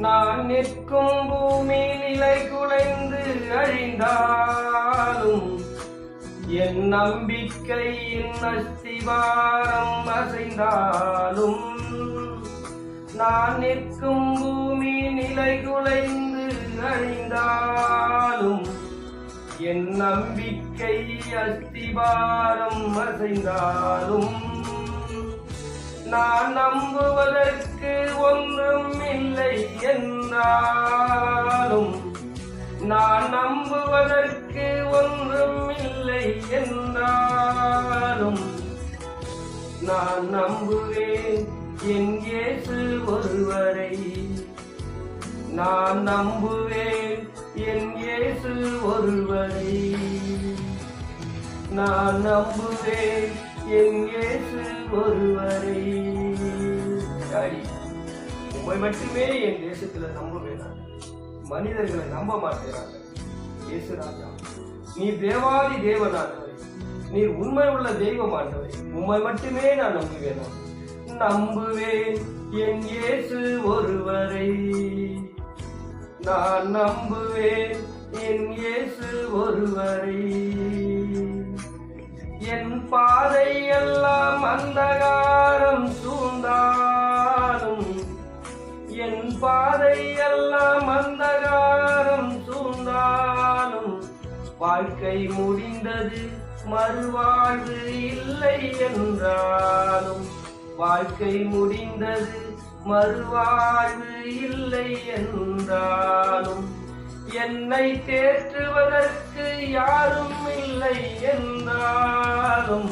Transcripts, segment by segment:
நான் நிற்கும் பூமி நிலை குலைந்து அழிந்தாலும் என் நம்பிக்கையின் அஸ்திவாரம் அசைந்தாலும் நான் நிற்கும் பூமி நிலை குலைந்து அழிந்தாலும் என் நம்பிக்கை அஸ்திவாரம் அசைந்தாலும் நான் நம்புவதற்கு ஒன்றும் இல்லை என்றாலும் நான் நம்புவதற்கு ஒன்றும் இல்லை என்றாலும் நான் நம்புவேன் என் இயேசு ஒருவரை. நான் நம்புவேன் என் இயேசு ஒருவரை. நான் நம்புவேன். எங்கேசு ஒருவரை. உண்மை மட்டுமே என் தேசத்துல நம்புவேன் மனிதர்களை நம்ப மாட்டேறாங்க இயேசு ராஜா நீ தேவாதி தேவனானவரே. நீர் உண்மை உள்ள தெய்வமானவரே உண்மை மட்டுமே நான் நம்புவேன் நம்புவேன். என் இயேசு ஒருவரை. நான் நம்புவேன். என் இயேசு ஒருவரை. பாதை எல்லாம் அந்தகாரம் சூழ்ந்தாலும் என் பாதை எல்லாம் அந்தகாரம் சூழ்ந்தாலும் வாழ்க்கை முடிந்தது மறுவாழ்வு இல்லை என்றாலும் வாழ்க்கை முடிந்தது மறுவாழ்வு இல்லை என்றாலும் என்னை தேற்றுவதற்கு யாரும் இல்லை என்றாலும்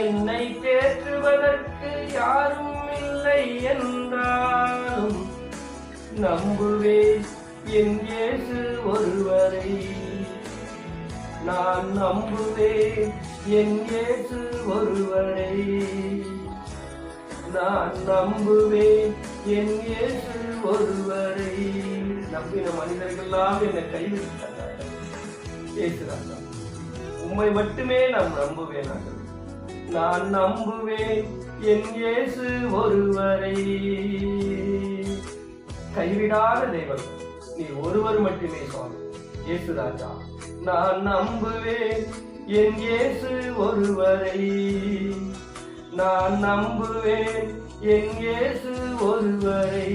என்னை தேற்றுவதற்கு யாரும் இல்லை என்றாலும் நம்புவேன் என் இயேசு ஒருவரை. நான் நம்புவேன் என் இயேசு ஒருவரை. நான் நம்புவேன் என் இயேசு ஒருவரை. நம்பின மனிதர்கள்லாம் என்னை கைவிட்டாங்க பேசுறாங்க உம்மை மட்டுமே நாம் நம்புவேன் நாங்கள். நான் நம்புவேன் என் இயேசு ஒருவரை. கைவிடாத தெய்வம் நீ ஒருவர் மட்டுமே சுவாமி. இயேசு ராஜா நான் நம்புவேன் என் இயேசு ஒருவரை. நான் நம்புவேன் என் இயேசு ஒருவரை.